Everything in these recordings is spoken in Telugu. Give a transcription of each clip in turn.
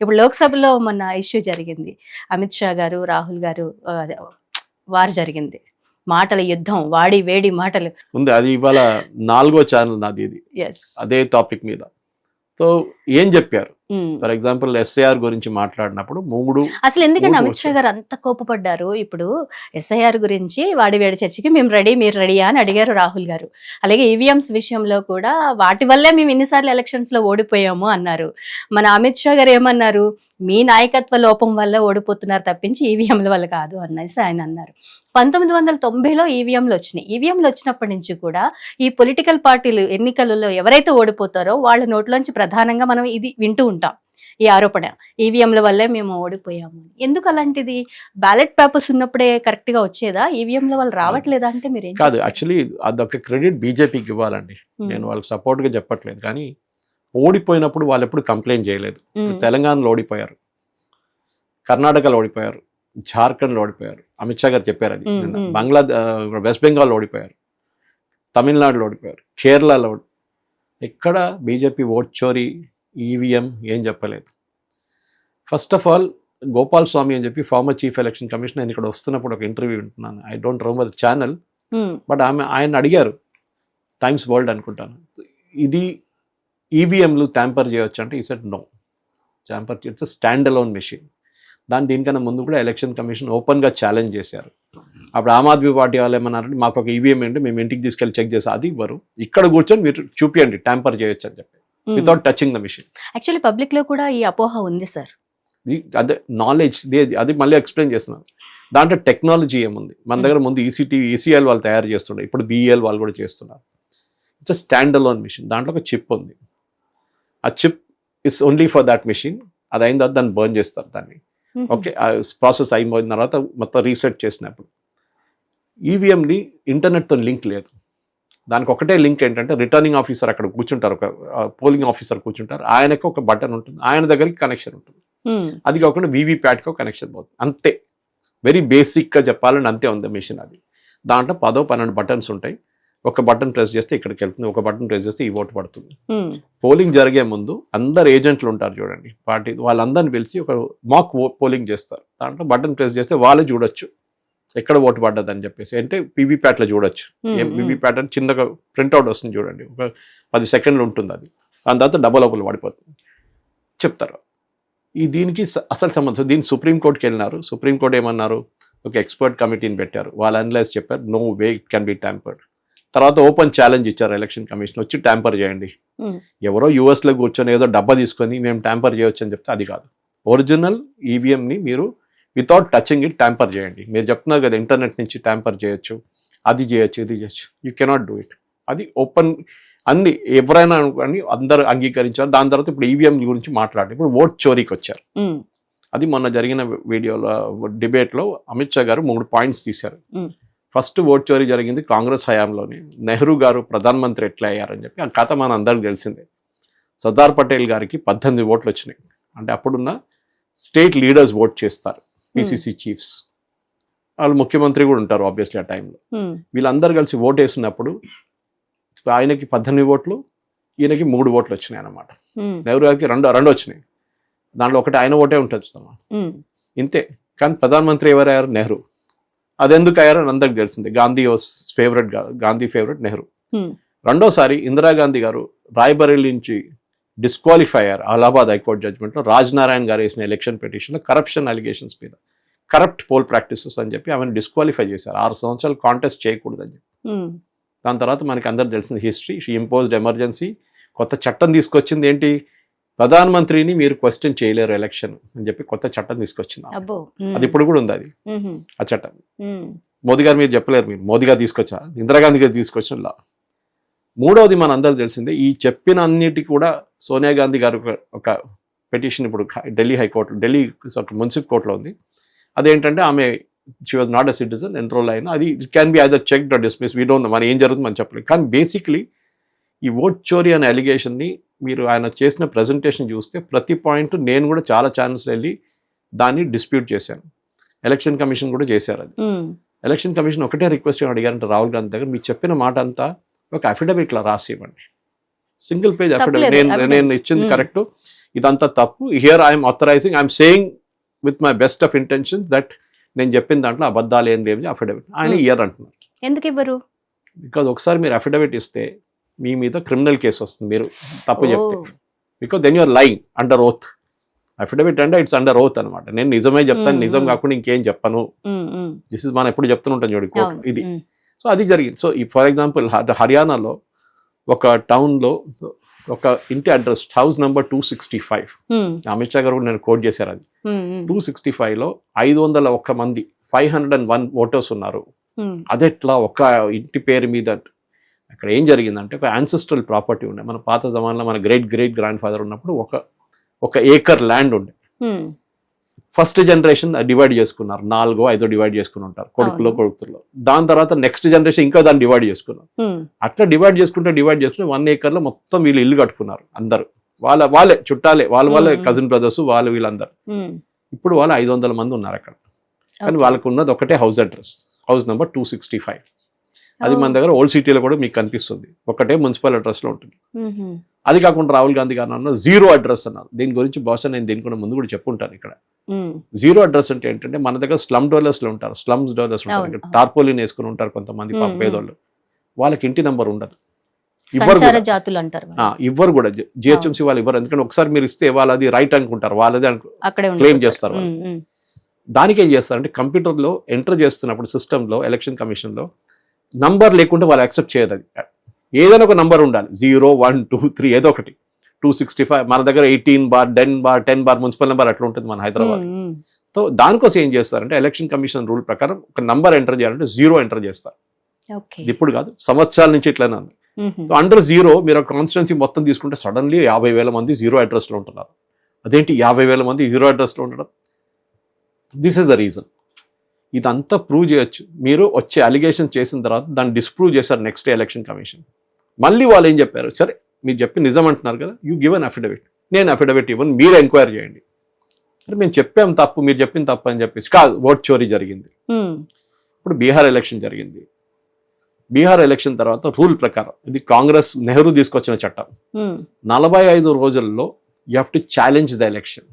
ఇప్పుడు లోక్సభలో మొన్న ఇష్యూ జరిగింది. అమిత్ షా గారు రాహుల్ గారు వారు జరిగింది. మాటల యుద్ధం వాడి వేడి మాటలు. ఉంది అది ఇవాళ నాలుగో ఛానల్ నాది ఇది. అదే టాపిక్ మీద. సో ఏం చెప్పారు? ఫర్ ఎగ్జాంపుల్ ఎస్ఐఆర్ గురించి మాట్లాడినప్పుడు మూడు అసలు ఎందుకంటే అమిత్ షా గారు అంత కోపపడ్డారు. ఇప్పుడు ఎస్ఐఆర్ గురించి వాడి వేడి చర్చకి మేము రెడీ మీరు రెడీయా అని అడిగారు రాహుల్ గారు. అలాగే ఈవీఎంస్ విషయంలో కూడా వాటి వల్లే మేము ఎన్నిసార్లు ఎలక్షన్స్లో ఓడిపోయాము అన్నారు. మన అమిత్ షా గారు ఏమన్నారు? మీ నాయకత్వ లోపం వల్ల ఓడిపోతున్నారు తప్పించి ఈవీఎంల వల్ల కాదు అనేసి ఆయన అన్నారు. పంతొమ్మిది వందల తొంభైలో ఈవీఎంలు వచ్చినాయి. ఈవీఎంలు వచ్చినప్పటి నుంచి కూడా ఈ పొలిటికల్ పార్టీలు ఎన్నికలలో ఎవరైతే ఓడిపోతారో వాళ్ళ నోట్లోంచి ప్రధానంగా మనం ఇది వింటూ ఉంటాం. ఈ ఆరోపణ. ఈవీఎంల వల్లే మేము ఓడిపోయాము. ఎందుకు అలాంటిది? బ్యాలెట్ పేపర్స్ ఉన్నప్పుడే కరెక్ట్గా వచ్చేదా ఈవీఎంల వాళ్ళు రావట్లేదా అంటే మీరు కాదు? యాక్చువల్లీ అదొక క్రెడిట్ బీజేపీకి ఇవ్వాలండి. నేను వాళ్ళకి support గా చెప్పట్లేదు. కానీ ఓడిపోయినప్పుడు వాళ్ళు ఎప్పుడు కంప్లైంట్ చేయలేదు. తెలంగాణలో ఓడిపోయారు. కర్ణాటకలో ఓడిపోయారు. జార్ఖండ్లో ఓడిపోయారు. అమిత్ షా గారు చెప్పారు అది. బంగ్లా వెస్ట్ బెంగాల్లో ఓడిపోయారు. తమిళనాడులో ఓడిపోయారు. కేరళలో ఎక్కడ బీజేపీ ఓట్ చోరీ ఈవీఎం ఏం చెప్పలేదు. First of all Gopal Swamy అని చెప్పి ఫార్మర్ చీఫ్ ఎలక్షన్ కమిషన్ నేను ఇక్కడ వస్తున్నప్పుడు ఒక ఇంటర్వ్యూ వింటున్నాను. I don't remember channel um, but ఆమె ఆయన అడిగారు. టైమ్స్ వరల్డ్ అనుకుంటాను. ఇది ఈవీఎంలు ట్యాంపర్ చేయొచ్చు అంటే ఈ set no tamper it's stand alone machine దాని దీనికన్నా ముందు కూడా ఎలక్షన్ కమిషన్ ఓపెన్గా ఛాలెంజ్ చేశారు. అప్పుడు ఆమ్ ఆద్మీ పార్టీ వాళ్ళు ఏమన్నారంటే మాకు ఒక ఈవీఎం ఏంటి మేము ఇంటికి తీసుకెళ్ళి చెక్ చేసి అది ఇవ్వరు. ఇక్కడ కూర్చొని మీరు చూపియండి ట్యాంపర్ చేయొచ్చు అని చెప్పి. Without touching the machine actually పబ్లిక్లో కూడా ఈ అపోహ ఉంది సార్ అదే నాలెడ్జ్ అది మళ్ళీ ఎక్స్ప్లెయిన్ చేస్తున్నాను. దాంట్లో టెక్నాలజీ ఏముంది? మన దగ్గర ముందు E ఈసీటీ ఈసీఎల్ వాళ్ళు తయారు చేస్తుండే. ఇప్పుడు బిఈఎల్ వాళ్ళు కూడా చేస్తున్నారు. ఇట్స్ స్టాండ్ అలోన్ మిషన్ దాంట్లో ఒక చిప్ ఉంది. ఆ chip is only for that machine అది అయిన తర్వాత దాన్ని బర్న్ చేస్తారు దాన్ని. ఓకే ప్రాసెస్ అయిపోయిన తర్వాత మొత్తం రీసెట్ చేసినప్పుడు. ఈవీఎంని ఇంటర్నెట్తో లింక్ లేదు. దానికి ఒకటే లింక్ ఏంటంటే రిటర్నింగ్ ఆఫీసర్ అక్కడ కూర్చుంటారు ఒక పోలింగ్ ఆఫీసర్ కూర్చుంటారు. ఆయనకి ఒక బటన్ ఉంటుంది ఆయన దగ్గరికి కనెక్షన్ ఉంటుంది. అది కాకుండా వీవీప్యాట్కో కనెక్షన్ పోతుంది. అంతే. వెరీ బేసిక్గా చెప్పాలంటే అంతే ఉంది మిషన్ అది. దాంట్లో పదో పన్నెండు బటన్స్ ఉంటాయి. ఒక బటన్ ప్రెస్ చేస్తే ఇక్కడికి వెళ్తుంది ఒక బటన్ ప్రెస్ చేస్తే ఈ ఓటు పడుతుంది. పోలింగ్ జరిగే ముందు అందరు ఏజెంట్లు ఉంటారు చూడండి. పార్టీ వాళ్ళందరిని పిలిచి ఒక మాక్ పోలింగ్ చేస్తారు. దాంట్లో బటన్ ప్రెస్ చేస్తే వాళ్ళే చూడొచ్చు. ఎక్కడ ఓటు పడ్డదని చెప్పేసి. అంటే పీవీప్యాట్లో చూడొచ్చు. పీవీప్యాట్ అని చిన్నగా ప్రింట్అవుట్ వస్తుంది చూడండి. ఒక పది సెకండ్లు ఉంటుంది అది. దాని తర్వాత డబల్ డబుల్ పడిపోతుంది. చెప్తారు. ఈ దీనికి అసలు సంబంధం దీన్ని సుప్రీంకోర్టుకి వెళ్ళినారు. సుప్రీంకోర్టు ఏమన్నారు? ఒక ఎక్స్పర్ట్ కమిటీని పెట్టారు. వాళ్ళు అనలైజ్ చెప్పారు. No way it can be tampered తర్వాత ఓపెన్ ఛాలెంజ్ ఇచ్చారు ఎలక్షన్ కమిషన్. వచ్చి ట్యాంపర్ చేయండి. ఎవరో యూఎస్లో కూర్చొని ఏదో డబ్బా తీసుకొని మేము ట్యాంపర్ చేయొచ్చు అని చెప్తే అది కాదు. ఒరిజినల్ ఈవీఎంని మీరు వితౌట్ టచింగ్ ఇట్ ట్యాంపర్ చేయండి. మీరు చెప్తున్నారు కదా ఇంటర్నెట్ నుంచి ట్యాంపర్ చేయొచ్చు అది చేయొచ్చు ఇది చేయొచ్చు. యూ కెనాట్ డూ ఇట్ అది ఓపెన్ అన్ని ఎవరైనా అని అందరు అంగీకరించారు. దాని తర్వాత ఇప్పుడు ఈవీఎం గురించి మాట్లాడి ఇప్పుడు ఓట్ చోరీకి వచ్చారు. అది మొన్న జరిగిన వీడియోలో డిబేట్లో అమిత్ షా గారు మూడు పాయింట్స్ తీశారు. ఫస్ట్ ఓట్ చోరీ జరిగింది కాంగ్రెస్ హయాంలోనే. నెహ్రూ గారు ప్రధానమంత్రి ఎట్లా అయ్యారని చెప్పి ఆ కథ మన అందరికి తెలిసిందే. సర్దార్ పటేల్ గారికి పద్దెనిమిది ఓట్లు వచ్చినాయి. అంటే అప్పుడున్న స్టేట్ లీడర్స్ ఓట్ చేస్తారు. పిసిసి చీఫ్స్ వాళ్ళు ముఖ్యమంత్రి కూడా ఉంటారు ఆబ్వియస్లీ ఆ టైంలో ఉమ్, వీళ్ళందరూ కలిసి ఓటు వేసినప్పుడు ఆయనకి పద్దెనిమిది ఓట్లు ఈయనకి మూడు ఓట్లు వచ్చినాయి అన్నమాట. ఉమ్, నెహ్రూ గారికి రెండు రెండు వచ్చినాయి. దాంట్లో ఒకటి ఆయన ఓటే ఉంటుంది ఇంతే. కానీ ప్రధానమంత్రి ఎవరయ్యారు? నెహ్రూ. అది ఎందుకు అయ్యారో అని అందరికి తెలిసిందే. Gandhi favourite Gandhi favourite Nehru. రెండోసారి ఇందిరాగాంధీ గారు రాయ్బరేలీ నుంచి డిస్క్వాలిఫై అయ్యారు అలహాబాద్ హైకోర్టు జడ్జ్మెంట్లో రాజ్నారాయణ్ గారు వేసిన ఎలక్షన్ పిటిషన్లో కరప్షన్ అలిగేషన్స్ మీద కరప్ట్ పోల్ ప్రాక్టీసెస్ అని చెప్పి ఆమెను డిస్క్వాలిఫై చేశారు. ఆరు సంవత్సరాలు కాంటెస్ట్ చేయకూడదని చెప్పి. ఉమ్, దాని తర్వాత మనకి అందరు తెలిసిన హిస్టరీ షీ ఇంపోజ్డ్ ఎమర్జెన్సీ కొత్త చట్టం తీసుకొచ్చింది ఏంటి? ప్రధానమంత్రిని మీరు క్వశ్చన్ చేయలేరు ఎలక్షన్ అని చెప్పి కొత్త చట్టం తీసుకొచ్చింది ఉమ్, అది ఇప్పుడు కూడా ఉంది అది. ఉమ్, ఆ చట్టం. మోదీ గారు మీరు చెప్పలేరు మీరు. మోదీ గారు తీసుకొచ్చా ఇందిరాగాంధీ గారు తీసుకొచ్చిన లా మూడవది మన అందరూ తెలిసిందే ఈ చెప్పిన అన్నిటి కూడా సోనియా గాంధీ గారు ఒక- పిటిషన్ ఇప్పుడు ఢిల్లీ హైకోర్టు ఢిల్లీ మున్సిఫ్ కోర్టులో ఉంది. అదేంటంటే ఆమె she was not a citizen enrol అయినా అది it can be either check dismiss we don't మన ఏం జరుగుతుంది మనం చెప్పలేదు కానీ బేసిక్లీ ఈ ఓట్ చోరీ అనే అలిగేషన్ని మీరు ఆయన చేసిన ప్రజెంటేషన్ చూస్తే ప్రతి పాయింట్ నేను కూడా చాలా ఛానల్స్ వెళ్ళి దాన్ని డిస్ప్యూట్ చేశాను. ఎలక్షన్ కమిషన్ కూడా చేశారు అది. ఎలక్షన్ కమిషన్ ఒకటే రిక్వెస్ట్ అడిగారంటే రాహుల్ గాంధీ దగ్గర మీరు చెప్పిన మాట అంతా ఒక అఫిడవిట్ లా రాసి ఇవ్వండి సింగిల్ పేజ్ అఫిడవిట్ నేను. నేను ఇచ్చింది. కరెక్ట్ ఇదంతా తప్పు here I'm authorising I'm saying with my best of intentions that నేను చెప్పిన దాంట్లో అబద్ధాలు ఏం లేవు అఫిడవిట్ ఆయన. ఇయర్ అంటున్నారు ఎందుకు ఇవ్వరు బికాజ్ ఒకసారి మీరు అఫిడవిట్ ఇస్తే మీ మీద క్రిమినల్ కేసు వస్తుంది మీరు తప్పు చెప్తే. Because then you're lying under oath affidavit అంటే ఇట్స్ అండర్ ఓత్ అనమాట నేను నిజమే చెప్తాను నిజం. కాకుండా ఇంకేం చెప్పను. దిస్ ఇస్ మనం ఎప్పుడు చూడండి కోర్టు అవును. ఇది సో అది జరిగింది. సో ఫర్ ఎగ్జాంపుల్ హర్యానాలో ఒక టౌన్లో ఒక ఇంటి address house number two sixty five. Amit Shah garu కూడా నేను కోట్ చేశారు అది. టూ సిక్స్టీ ఫైవ్లో ఐదు వందల ఒక్క మంది five hundred and one voters ఉన్నారు. అదెట్లా ఒక ఇంటి పేరు మీద అక్కడ ఏం జరిగిందంటే ఒక యాన్సిస్ట్రల్ ప్రాపర్టీ ఉండే. మన పాత జమాన్లో మన గ్రేట్ గ్రేట్ గ్రాండ్ ఫాదర్ ఉన్నప్పుడు ఒక ఒక ఏకర్ ల్యాండ్ ఉండే. ఫస్ట్ జనరేషన్ డివైడ్ చేసుకున్నారు. నాలుగో ఐదో డివైడ్ చేసుకుని ఉంటారు. కొడుకులో అవును. కొడుకుల్లో దాని తర్వాత నెక్స్ట్ జనరేషన్ ఇంకా దాన్ని డివైడ్ చేసుకున్నారు. అట్లా డివైడ్ చేసుకుంటే డివైడ్ చేసుకుంటే వన్ ఏకర్లో మొత్తం వీళ్ళు ఇల్లు కట్టుకున్నారు అందరు. వాళ్ళ వాళ్ళే చుట్టాలే వాళ్ళ వాళ్ళే. కజిన్ బ్రదర్స్ వాళ్ళు వీళ్ళందరూ. ఇప్పుడు వాళ్ళు ఐదు వందల మంది ఉన్నారు అక్కడ. కానీ. వాళ్ళకు ఉన్నది ఒకటే house address house number two sixty five అది. మన దగ్గర ఓల్డ్ సిటీలో కూడా మీకు కనిపిస్తుంది. ఒకటే మున్సిపల్ అడ్రస్లో ఉంటుంది. అది కాకుండా రాహుల్ గాంధీ గారు అన్న జీరో అడ్రస్ అన్నారు. దీని గురించి బహుశా నేను దీని కూడా ముందు కూడా చెప్పుంటాను ఇక్కడ. జీరో అడ్రస్ అంటే ఏంటంటే మన దగ్గర స్లమ్ డోలర్స్లో ఉంటారు. స్లమ్స్ డోలర్స్ ఉంటారు. టార్పోలిన్ వేసుకుని ఉంటారు కొంతమంది పేదోళ్ళు వాళ్ళకి ఇంటి నంబర్ ఉండదు. ఇవ్వరు. జాతులు అంటారు ఇవ్వరు కూడా. జిహెచ్ఎంసీ వాళ్ళు ఇవ్వరు. ఎందుకంటే ఒకసారి మీరు ఇస్తే వాళ్ళది రైట్ అనుకుంటారు. వాళ్ళది ఉండిపోతారు. చేస్తారు దానికి ఏం చేస్తారంటే కంప్యూటర్లో ఎంటర్ చేస్తున్నప్పుడు సిస్టంలో ఎలక్షన్ కమిషన్లో నంబర్ లేకుంటే వాళ్ళు యాక్సెప్ట్ చేయదు అది. ఏదైనా ఒక నంబర్ ఉండాలి. జీరో వన్ టూ త్రీ ఏదో ఒకటి. టూ సిక్స్టీ ఫైవ్ మన దగ్గర eighteen bar ten bar ten bar municipal number అట్లా ఉంటుంది మన హైదరాబాద్. సో దానికోసం ఏం చేస్తారంటే ఎలక్షన్ కమిషన్ రూల్ ప్రకారం ఒక నంబర్ ఎంటర్ చేయాలంటే జీరో ఎంటర్ చేస్తారు. ఇప్పుడు కాదు సంవత్సరాల నుంచి ఇట్లానే ఉంది. అండర్ జీరో మీరు కాన్స్టిట్యున్సీ మొత్తం తీసుకుంటే సడన్లీ యాభై వేల మంది జీరో అడ్రస్లో ఉంటున్నారు. అదేంటి యాభై వేల మంది జీరో అడ్రస్లో ఉండడం? దిస్ ఇస్ ద రీజన్ ఇదంతా ప్రూవ్ చేయొచ్చు. మీరు వచ్చే అలిగేషన్ చేసిన తర్వాత దాన్ని డిస్ప్రూవ్ చేశారు నెక్స్ట్ ఎలక్షన్ కమిషన్ మళ్ళీ వాళ్ళు ఏం చెప్పారు? సరే మీరు చెప్పి నిజం అంటున్నారు కదా యూ గివ్ అన్ అఫిడవిట్ నేను అఫిడవిట్ ఇవ్వను మీరు ఎంక్వైరీ చేయండి. మరి మేము చెప్పాం తప్పు మీరు చెప్పిన తప్పు అని చెప్పేసి కాదు ఓట్ చోరీ జరిగింది. ఉమ్, ఇప్పుడు బీహార్ ఎలక్షన్ జరిగింది. బీహార్ ఎలక్షన్ తర్వాత రూల్ ప్రకారం ఇది కాంగ్రెస్ నెహ్రూ తీసుకొచ్చిన చట్టం. ఉమ్, నలభై ఐదు రోజుల్లో you have to challenge the election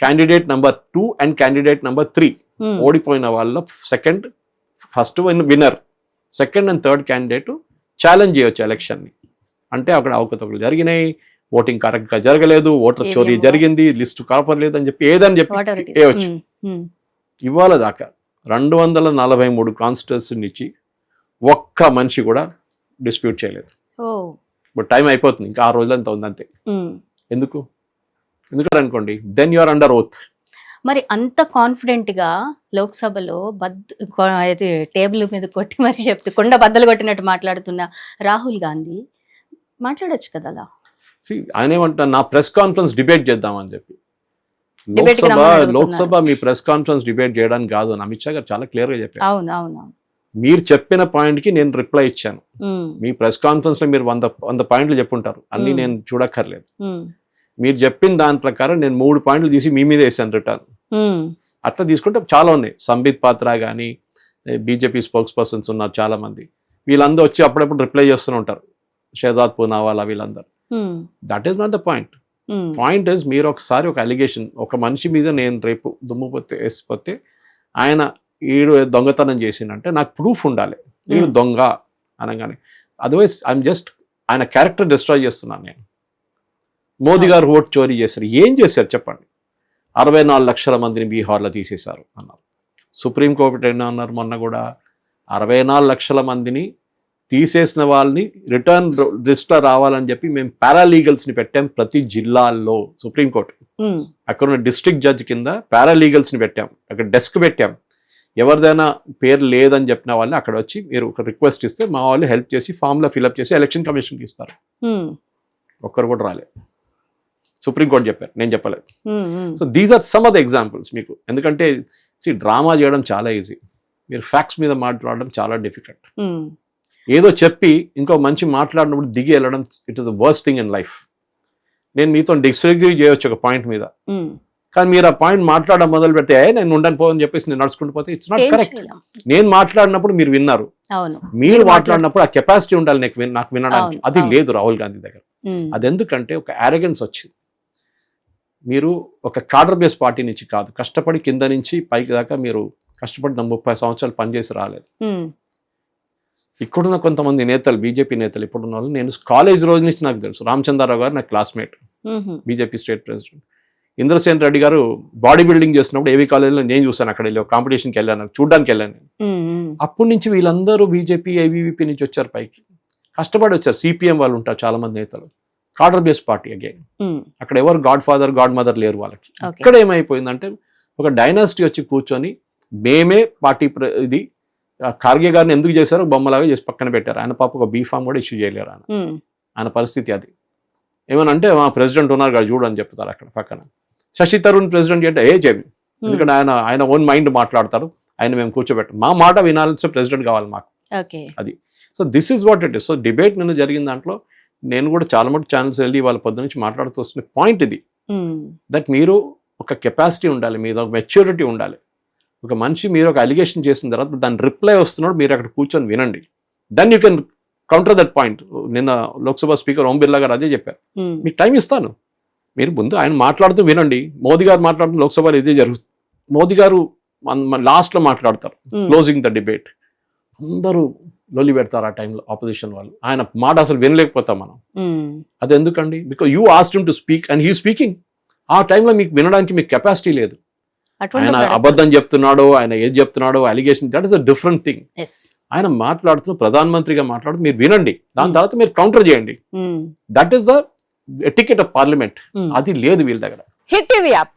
candidate number two and candidate number three. ఓడిపోయిన వాళ్ళలో second first winner second and third candidate challenge చేయొచ్చు ఎలక్షన్ని అంటే అక్కడ అవకతవకలు జరిగినాయి ఓటింగ్ కరెక్ట్గా జరగలేదు ఓటర్ చోరీ. జరిగింది లిస్టు కలపలేదు అని చెప్పి ఏదని చెప్పి. వేయవచ్చు ఉమ్, ఉమ్. ఇవాళ దాకా రెండు వందల నలభై మూడు కాన్స్టిట్యూన్సీ నుంచి ఒక్క మనిషి కూడా డిస్ప్యూట్ చేయలేదు ఇప్పుడు టైం అయిపోతుంది ఇంకా ఆ రోజులంతా ఉంది అంతే ఉమ్. ఎందుకు ఎందుకంటే అనుకోండి then you are under oath మరి అంత కాన్ఫిడెంట్గా లోక్సభలో బద్ టేబుల్ మీద కొట్టి మరి చెప్తూ కొండ బద్దలు కొట్టినట్టు మాట్లాడుతున్న రాహుల్ గాంధీ మాట్లాడొచ్చు కదా అలా? ఆయన ఏమంటారు నా ప్రెస్ కాన్ఫరెన్స్ డిబేట్ చేద్దామని చెప్పి. లోక్సభ. లోక్సభ మీ ప్రెస్ కాన్ఫరెన్స్ డిబేట్ చేయడానికి కాదు అని అమిత్ షా గారు చాలా క్లియర్గా చెప్పారు. అవును అవును. మీరు చెప్పిన పాయింట్కి నేను రిప్లై ఇచ్చాను. మీ ప్రెస్ కాన్ఫరెన్స్లో మీరు వంద వంద పాయింట్లు చెప్పుంటారు. అన్ని. నేను చూడక్కర్లేదు. మీరు చెప్పిన దాని ప్రకారం నేను మూడు పాయింట్లు తీసి మీ మీద వేసాను రిటర్న్ అట్లా తీసుకుంటే చాలా ఉన్నాయి. సంబిత్ పాత్ర కానీ బీజేపీ స్పోక్స్ పర్సన్స్ ఉన్నారు చాలా మంది వీళ్ళందరూ వచ్చి అప్పుడప్పుడు రిప్లై చేస్తూనే ఉంటారు. షహజాద్ పూనావాలా వీళ్ళందరూ. That is not the point point is మీరు ఒకసారి ఒక అలిగేషన్ ఒక మనిషి మీద నేను రేపు దుమ్ము పోతే వేసిపోతే ఆయన ఈడు దొంగతనం చేసిందంటే నాకు ప్రూఫ్ ఉండాలి. Hmm. దొంగ అనగానే. అదర్వైజ్ ఐఎమ్ జస్ట్ ఆయన క్యారెక్టర్ డిస్ట్రాయ్ చేస్తున్నాను నేను. మోదీ గారు ఓట్ చోరీ చేశారు. ఏం చేశారు చెప్పండి. అరవై నాలుగు లక్షల మందిని బీహార్లో తీసేశారు అన్నారు. సుప్రీంకోర్టు ఏంటో అన్నారు మొన్న కూడా. అరవై నాలుగు లక్షల మందిని తీసేసిన వాళ్ళని రిటర్న్ లిస్ట్లో రావాలని చెప్పి మేము పారాలీగల్స్ని పెట్టాం ప్రతి జిల్లాల్లో సుప్రీంకోర్టు ఉమ్, అక్కడ ఉన్న డిస్ట్రిక్ట్ జడ్జ్ కింద పారాలీగల్స్ని పెట్టాం. అక్కడ డెస్క్ పెట్టాం. ఎవరిదైనా పేరు లేదని చెప్పిన వాళ్ళని అక్కడ వచ్చి మీరు ఒక రిక్వెస్ట్ ఇస్తే మా వాళ్ళు హెల్ప్ చేసి ఫామ్లో ఫిల్అప్ చేసి ఎలక్షన్ కమిషన్కి ఇస్తారు. ఒక్కరు కూడా రాలేదు. సుప్రీంకోర్టు చెప్పారు. నేను చెప్పలేదు. So these are some of the examples మీకు. ఎందుకంటే సి డ్రామా చేయడం చాలా ఈజీ మీరు ఫ్యాక్ట్స్ మీద మాట్లాడడం చాలా డిఫికల్ట్ ఏదో చెప్పి ఇంకో మంచి మాట్లాడినప్పుడు దిగి వెళ్ళడం it is the worst thing in life నేను మీతో డిస్అగ్రీ చేయొచ్చు ఒక పాయింట్ మీద. కానీ మీరు ఆ పాయింట్ మాట్లాడడం మొదలు పెడితే "ఏ, నేను ఉండను పోదని చెప్పేసి నేను నడుచుకుంటూ పోతే ఇట్స్ నాట్ కరెక్ట్. నేను మాట్లాడినప్పుడు మీరు విన్నారు. మీరు మాట్లాడినప్పుడు ఆ కెపాసిటీ ఉండాలి నాకు విన్- నాకు వినడానికి. అది. లేదు రాహుల్ గాంధీ దగ్గర. అది ఎందుకంటే ఒక అరగెన్స్ వచ్చింది. మీరు ఒక కాడర్ బేస్ పార్టీ నుంచి కాదు కష్టపడి కింద నుంచి పైకి దాకా మీరు కష్టపడిన ముప్పై సంవత్సరాలు పనిచేసి రాలేదు. ఇక్కడున్న కొంతమంది నేతలు బీజేపీ నేతలు ఇప్పుడున్న వాళ్ళు నేను కాలేజ్ రోజు నుంచి నాకు తెలుసు. రామచంద్రరావు గారు నా classmate BJP state president Indrasen Reddy గారు బాడీ బిల్డింగ్ చేస్తున్నప్పుడు ఏవి కాలేజీలో నేను చూశాను అక్కడ వెళ్ళి కాంపిటీషన్కి వెళ్ళాను చూడడానికి వెళ్ళాను అప్పటి నుంచి వీళ్ళందరూ బీజేపీ ఏబీవీపీ నుంచి వచ్చారు పైకి. కష్టపడి వచ్చారు. సిపిఎం వాళ్ళు ఉంటారు చాలా మంది నేతలు. Cadre base party again um, అక్కడ ఎవరు గాడ్ ఫాదర్ గాడ్ మదర్ లేరు వాళ్ళకి. ఇక్కడ ఏమైపోయిందంటే ఒక డైనాసిటీ వచ్చి కూర్చొని మేమే పార్టీ ప్ర- ఇది ఖార్గే గారిని ఎందుకు చేశారో బొమ్మలాగా చేసి పక్కన పెట్టారు. ఆయన పాప ఒక బీ ఫామ్ కూడా ఇష్యూ చేయలేరు ఆయన. ఉమ్, ఆయన పరిస్థితి అది. ఏమనంటే మా ప్రెసిడెంట్ ఉన్నారు కదా చూడు అని చెప్తారు అక్కడ పక్కన. శశి తరుణ్ ప్రెసిడెంట్ అంటే ఏ చేయము ఎందుకంటే ఆయన ఆయన ఓన్ మైండ్ మాట్లాడతారు. ఆయన మేము కూర్చోబెట్టాం. మా మాట వినాల్సిన ప్రెసిడెంట్ కావాలి మాకు. Okay so this is what it is so debate నిన్న జరిగిన దాంట్లో నేను కూడా చాలా మటు ఛానల్స్ వెళ్ళి వాళ్ళ పొద్దు నుంచి మాట్లాడుతూ వస్తున్న పాయింట్ ఇది. దట్ మీరు ఒక కెపాసిటీ ఉండాలి మీద ఒక మెచ్యూరిటీ ఉండాలి. ఒక మనిషి మీరు ఒక అలిగేషన్ చేసిన తర్వాత దాని రిప్లై వస్తున్నాడు మీరు అక్కడ కూర్చొని వినండి. Then you can counter that point నిన్న లోక్సభ స్పీకర్ ఓం బిర్లా గారు అదే చెప్పారు. ఉమ్, మీకు టైం ఇస్తాను. మీరు ముందు ఆయన మాట్లాడుతూ వినండి. మోదీ గారు మాట్లాడుతూ లోక్సభలో ఇదే జరుగుతుంది మోదీ గారు లాస్ట్లో మాట్లాడతారు. క్లోజింగ్ ద డిబేట్ అందరూ లొల్లి పెడతారు ఆ టైంలో ఆపోజిషన్ వాళ్ళు. ఆయన మాట అసలు వినలేకపోతాం మనం. అది ఎందుకండి? Because you asked to speak and he speaking ఆ టైంలో మీకు వినడానికి మీకు కెపాసిటీ లేదు. ఆయన అబద్ధం చెప్తున్నాడో ఆయన ఏది చెప్తున్నాడో allegation that is a different thing. ఆయన మాట్లాడుతూ ప్రధానమంత్రిగా మాట్లాడుతూ మీరు వినండి. దాని. తర్వాత మీరు కౌంటర్ చేయండి. That is the ticket of parliament అది లేదు వీళ్ళ దగ్గర. Hit TV app.